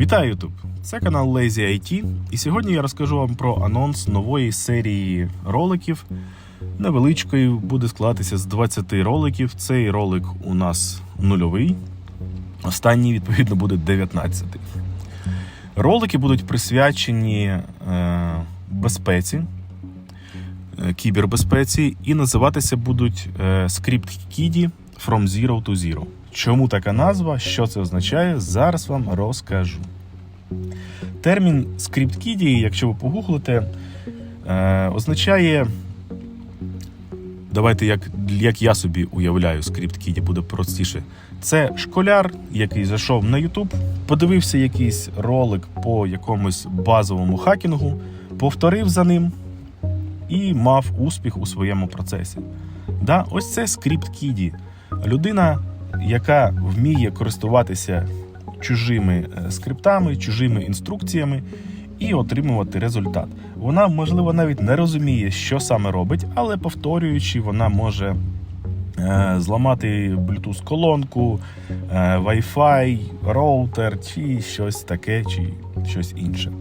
Вітаю YouTube! Це канал Lazy IT, і сьогодні я розкажу вам про анонс нової серії роликів. Невеличкої буде складатися з 20 роликів. Цей ролик у нас нульовий. Останній, відповідно, буде 19. Ролики будуть присвячені е, безпеці, е, кібербезпеці, і називатися будуть е, Script Kiddie From Zero to Zero. Чому така назва? Що це означає? Зараз вам розкажу. Термін Kiddie, якщо ви погуглите, е, означає. Давайте, як, як я собі уявляю, Kiddie буде простіше. Це школяр, який зайшов на YouTube, подивився якийсь ролик по якомусь базовому хакінгу, повторив за ним і мав успіх у своєму процесі. Да? Ось це Kiddie. Людина, яка вміє користуватися чужими е, скриптами, чужими інструкціями і отримувати результат. Вона, можливо, навіть не розуміє, що саме робить, але повторюючи, вона може е, зламати Bluetooth колонку, е, Wi-Fi, роутер, чи щось таке, чи щось інше.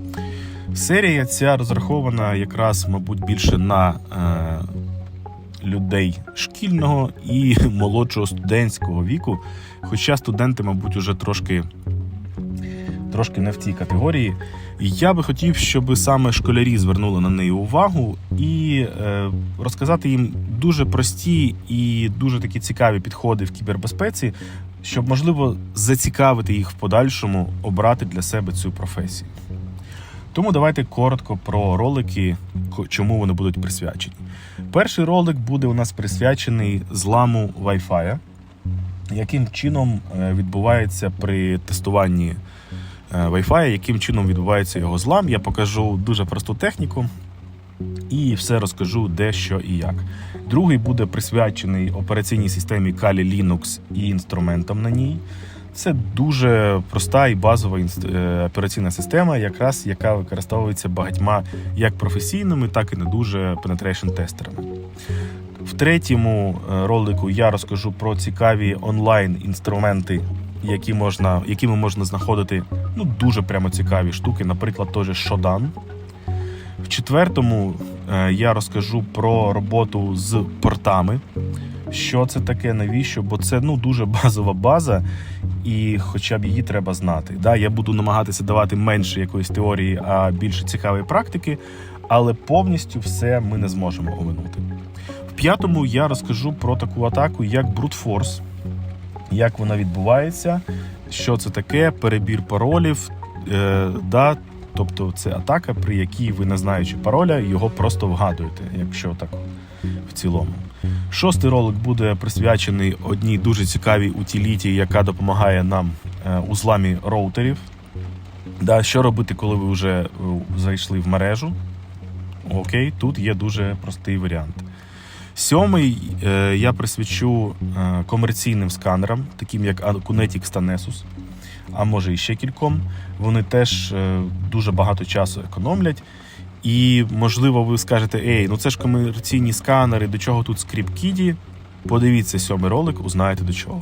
Серія ця розрахована якраз, мабуть, більше на людей шкільного і молодшого студентського віку. Хоча студенти, мабуть, уже трошки, трошки не в цій категорії. Я би хотів, щоб саме школярі звернули на неї увагу і е, розказати їм дуже прості і дуже такі цікаві підходи в кібербезпеці, щоб можливо зацікавити їх в подальшому обрати для себе цю професію. Тому давайте коротко про ролики, чому вони будуть присвячені. Перший ролик буде у нас присвячений зламу Wi-Fi, яким чином е, відбувається при тестуванні е, Wi-Fi, яким чином відбувається його злам. Я покажу дуже просту техніку і все розкажу де, що і як. Другий буде присвячений операційній системі Kali Linux і інструментам на ній. Це дуже проста і базова е, операційна система, якраз яка використовується багатьма як професійними, так і не дуже penetration тестерами. В третьому е, ролику я розкажу про цікаві онлайн інструменти, які можна, якими можна знаходити ну, дуже прямо цікаві штуки, наприклад, теж Shodan. В четвертому е, я розкажу про роботу з портами. Що це таке, навіщо? Бо це ну дуже базова база, і хоча б її треба знати. Да, я буду намагатися давати менше якоїсь теорії, а більше цікавої практики, але повністю все ми не зможемо оминути. В п'ятому я розкажу про таку атаку, як Force, як вона відбувається, що це таке, перебір паролів. Е, да, тобто це атака, при якій ви, не знаючи пароля, його просто вгадуєте, якщо так в цілому. Шостий ролик буде присвячений одній дуже цікавій утиліті, яка допомагає нам е, у зламі роутерів. Да, що робити, коли ви вже е, зайшли в мережу? Окей, тут є дуже простий варіант. Сьомий е, я присвячу комерційним сканерам, таким як Acunetix та Nessus, а може і ще кільком. Вони теж дуже багато часу економлять. І, можливо, ви скажете, ей, ну це ж комерційні сканери, до чого тут скріп-кіді? Подивіться сьомий ролик, узнаєте до чого.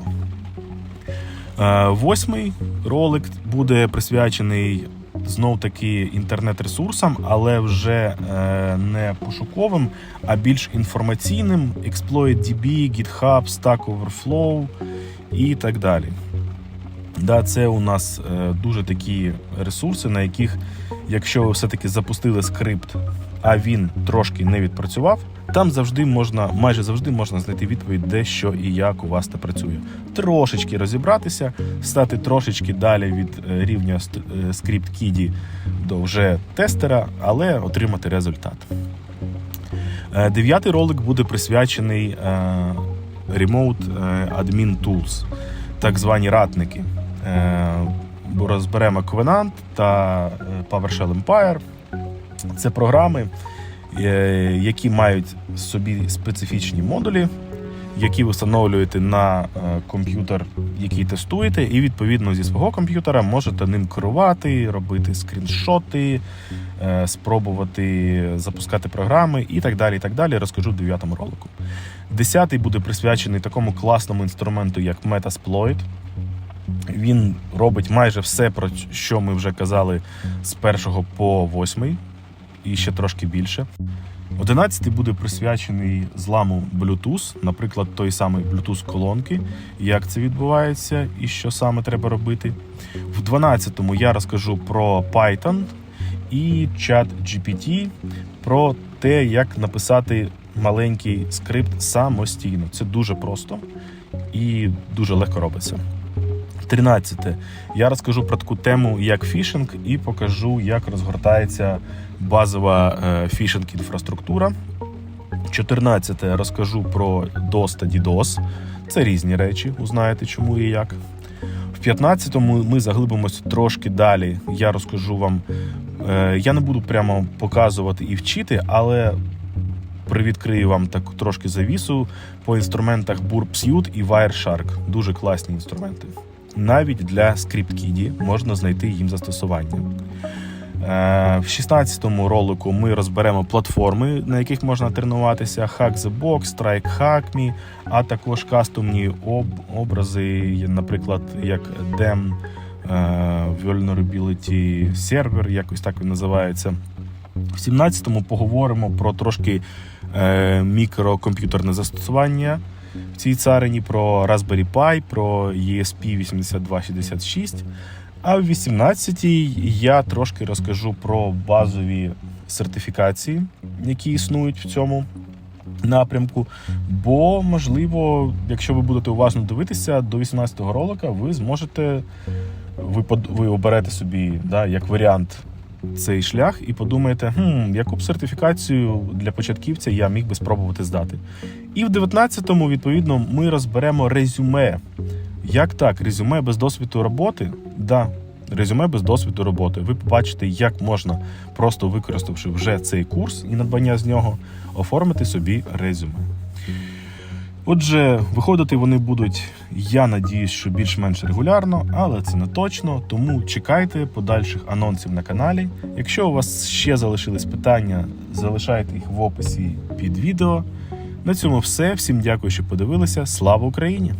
Е, Восьмий ролик буде присвячений знов таки інтернет-ресурсам, але вже е, не пошуковим, а більш інформаційним: ExploitDB, GitHub, Stack Overflow і так далі. Да, це у нас е, дуже такі ресурси, на яких, якщо ви все-таки запустили скрипт, а він трошки не відпрацював, там завжди можна, майже завжди можна знайти відповідь, де що і як у вас не працює. Трошечки розібратися, стати трошечки далі від е, рівня е, скрипт кіді до вже тестера, але отримати результат. Дев'ятий ролик буде присвячений Remote Admin Tools, так звані ратники. Е, Розберемо Covenant та е, PowerShell Empire. Це програми, е, які мають в собі специфічні модулі, які ви встановлюєте на комп'ютер, який тестуєте, і відповідно зі свого комп'ютера можете ним керувати, робити скріншоти, спробувати запускати програми і так далі. І так далі. Розкажу в 9 ролику. Десятий буде присвячений такому класному інструменту, як Metasploit. Він робить майже все, про що ми вже казали з першого по восьмий, і ще трошки більше. Одинадцятий буде присвячений зламу Bluetooth, наприклад, той самий Bluetooth колонки, як це відбувається і що саме треба робити. В 12-му я розкажу про Python і чат GPT, про те, як написати маленький скрипт самостійно. Це дуже просто і дуже легко робиться. 13. Я розкажу про таку тему, як фішинг, і покажу, як розгортається базова е, фішинг-інфраструктура. 14. Розкажу про DOS та DDoS. Це різні речі, узнаєте, чому і як. В 15-му ми заглибимося трошки далі. Я розкажу вам. Е, я не буду прямо показувати і вчити, але привідкрию вам таку трошки завісу по інструментах Burp і Wireshark. Дуже класні інструменти. Навіть для ScriptKiddie можна знайти їм застосування. Е, В 16-му ролику ми розберемо платформи, на яких можна тренуватися: Hack the Box, Strike Hack а також кастомні об- образи, наприклад, як DEM е, Vulnerability Server, якось так він називається. В 17-му поговоримо про трошки е, мікрокомп'ютерне застосування в цій царині, про Raspberry Pi, про E ESP8266. А в 18-й я трошки розкажу про базові сертифікації, які існують в цьому напрямку. Бо, можливо, якщо ви будете уважно дивитися, до 18-го ролика ви зможете, ви, ви оберете собі да, як варіант цей шлях і подумаєте, хм, яку б сертифікацію для початківця я міг би спробувати здати. І в 19-му, відповідно, ми розберемо резюме. Як так, резюме без досвіду роботи? Да, резюме без досвіду роботи. Ви побачите, як можна, просто використавши вже цей курс і надбання з нього, оформити собі резюме. Отже, виходити вони будуть, я надіюсь, що більш-менш регулярно, але це не точно. Тому чекайте подальших анонсів на каналі. Якщо у вас ще залишились питання, залишайте їх в описі під відео. На цьому все. Всім дякую, що подивилися. Слава Україні!